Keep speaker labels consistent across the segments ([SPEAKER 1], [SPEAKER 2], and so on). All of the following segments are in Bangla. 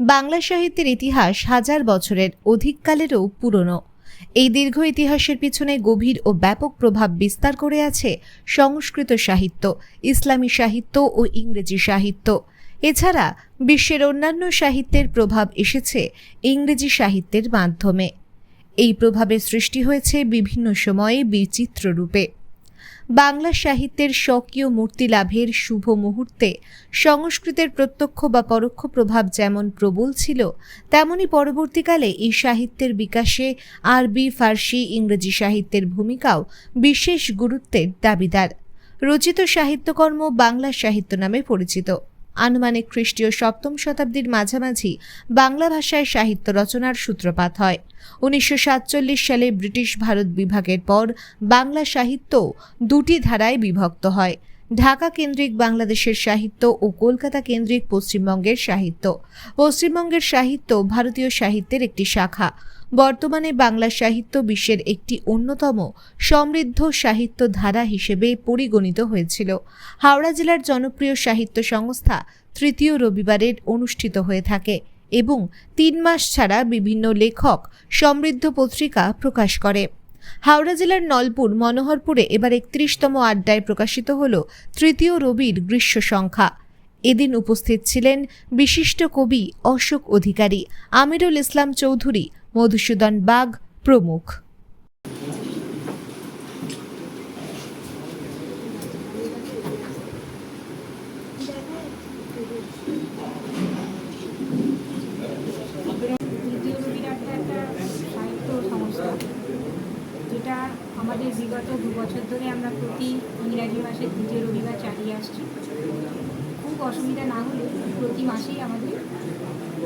[SPEAKER 1] বাংলা সাহিত্যের ইতিহাস হাজার বছরের অধিককালেরও পুরনো। এই দীর্ঘ ইতিহাসের পিছনে গভীর ও ব্যাপক প্রভাব বিস্তার করে আছে সংস্কৃত সাহিত্য, ইসলামী সাহিত্য ও ইংরেজি সাহিত্য। এছাড়া বিশ্বের অন্যান্য সাহিত্যের প্রভাব এসেছে ইংরেজি সাহিত্যের মাধ্যমে। এই প্রভাবের সৃষ্টি হয়েছে বিভিন্ন সময়ে বিচিত্র রূপে। বাংলা সাহিত্যের স্বকীয় মূর্তি লাভের শুভ মুহূর্তে সংস্কৃতের প্রত্যক্ষ বা পরোক্ষ প্রভাব যেমন প্রবল ছিল, তেমনি পরবর্তীকালে এই সাহিত্যের বিকাশে আরবি, ফার্সি, ইংরেজি সাহিত্যের ভূমিকাও বিশেষ গুরুত্বের দাবিদার। রচিত সাহিত্যকর্ম বাংলা সাহিত্য নামে পরিচিত। আনুমানিক খ্রিস্টীয় সপ্তম শতাব্দীর মাঝামাঝি বাংলা ভাষায় সাহিত্য রচনার সূত্রপাত হয়। উনিশশো সাতচল্লিশ সালে ব্রিটিশ ভারত বিভাগের পর বাংলা সাহিত্য দুটি ধারায় বিভক্ত হয়। ঢাকা কেন্দ্রিক বাংলাদেশের সাহিত্য ও কলকাতা কেন্দ্রিক পশ্চিমবঙ্গের সাহিত্য। পশ্চিমবঙ্গের সাহিত্য ভারতীয় সাহিত্যের একটি শাখা। বর্তমানে বাংলা সাহিত্য বিশ্বের একটি অন্যতম সমৃদ্ধ সাহিত্য ধারা হিসেবে পরিগণিত হয়েছিল। হাওড়া জেলার জনপ্রিয় সাহিত্য সংস্থা তৃতীয় রবিবারের অনুষ্ঠিত হয়ে থাকে এবং তিন মাস ছাড়া বিভিন্ন লেখক সমৃদ্ধ পত্রিকা প্রকাশ করে। হাওড়া জেলার নলপুর, মনোহরপুরে এবার একত্রিশতম আড্ডায় প্রকাশিত হল তৃতীয় রবির গ্রীষ্ম সংখ্যা। এদিন উপস্থিত ছিলেন বিশিষ্ট কবি অশোক অধিকারী, আমিরুল ইসলাম চৌধুরী মধুসূদন বাগ, প্রমুখ।
[SPEAKER 2] যেটা আমাদের বিগত দু বছর ধরে আমরা প্রতি ইংরাজি মাসের দ্বিতীয় রবিবার চালিয়ে আসছি। খুব অসুবিধা না হলে প্রতি মাসেই আমাদের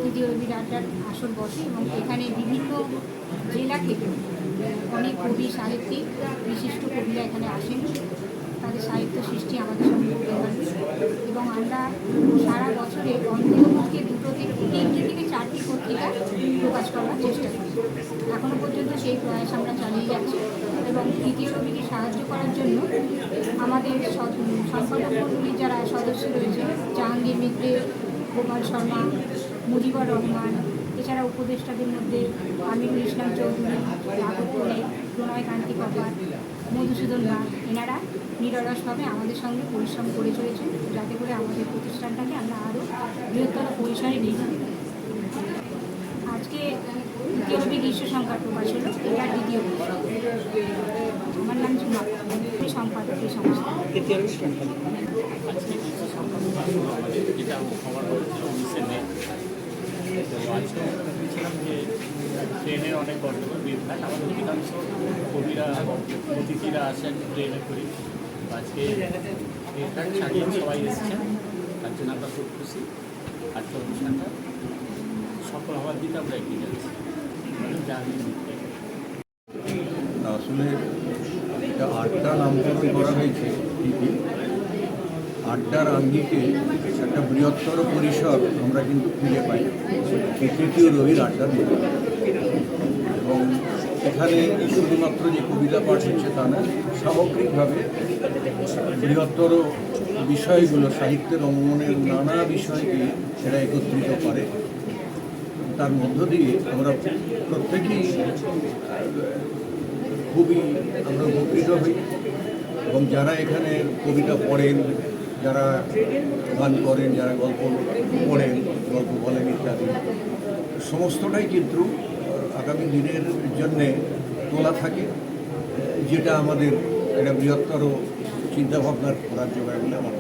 [SPEAKER 2] তৃতীয় রবিরাটটার আসর বসে এবং এখানে বিভিন্ন জেলা থেকে অনেক কবি, সাহিত্যিক, বিশিষ্ট কবিরা এখানে আসেন। তাদের সাহিত্য সৃষ্টি আমাদের সঙ্গে এবং আমরা সারা বছরে অন্ততপক্ষে দুটো থেকে তিনটে থেকে চারটি পত্রিকা প্রকাশ করার চেষ্টা করি। এখনও পর্যন্ত সেই প্রয়াস আমরা চালিয়ে যাচ্ছি এবং তৃতীয় রবিকে সাহায্য করার জন্য আমাদের সম্পাদক যারা সদস্য রয়েছে, জাহাঙ্গীর মিত্রে, গোপাল শর্মা মুজিবুর রহমান এছাড়া উপদেষ্টাদের মধ্যে আমিরুল ইসলাম চৌধুরী রাঘব প্রণয় কান্তি কপাল মধুসূদন বাগ এনারা নিরলসভাবে আমাদের সঙ্গে পরিশ্রম করে চলেছেন যাতে করে আমাদের প্রতিষ্ঠানটাকে আমরা আরও বৃহত্তর পরিসরে নিয়ে পারি। আজকে দ্বিতীয় গ্রীষ্ম সংখ্যা প্রকাশ হলো এটা দ্বিতীয় আমার নাম ঝুমা সম্পাদক এই সংস্থা
[SPEAKER 3] আজকে কিছু সংখ্যা যেটা হওয়ার কথা ছিল উনিশে মে তো আজকে আমরা ভেবেছিলাম যে ট্রেনের অনেক গণ্ডগোল বিভ্রাট আমাদের অধিকাংশ কবিরা অতিথিরা আসেন ট্রেনে করে। আজকে বিভ্রাট ছাড়িয়ে সবাই এসেছেন। তার জন্য আমরা খুব খুশি। আজকে অনুষ্ঠানটা সফল হওয়ার দিকে আমরা এগিয়ে যাচ্ছি। জানি
[SPEAKER 4] আসলে আড্ডা নামকরণ করা হয়েছে আড্ডার আঙ্গিকে একটা বৃহত্তর পরিসর আমরা কিন্তু খুঁজে পাই। তৃতীয় রবির আড্ডার মধ্যে এবং এখানে শুধুমাত্র যে কবিতা পাঠ হচ্ছে তা না, সামগ্রিকভাবে বৃহত্তর বিষয়গুলো, সাহিত্যের অঙ্গনের নানা বিষয়কে এরা একত্রিত করে। তার মধ্য দিয়ে আমরা প্রত্যেকেই খুবই আমরা উপকৃত হই। এবং যারা এখানে কবিতা পড়েন যারা গান করেন, যারা গল্প পড়েন, গল্প বলেন ইত্যাদি, সমস্তটাই কিন্তু আগামী দিনের জন্যে তোলা থাকে যেটা আমাদের একটা বৃহত্তর চিন্তাভাবনার করার জোগায় বলে আমার।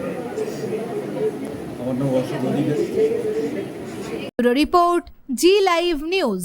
[SPEAKER 4] আমার নাম Ashok
[SPEAKER 1] report Zee live news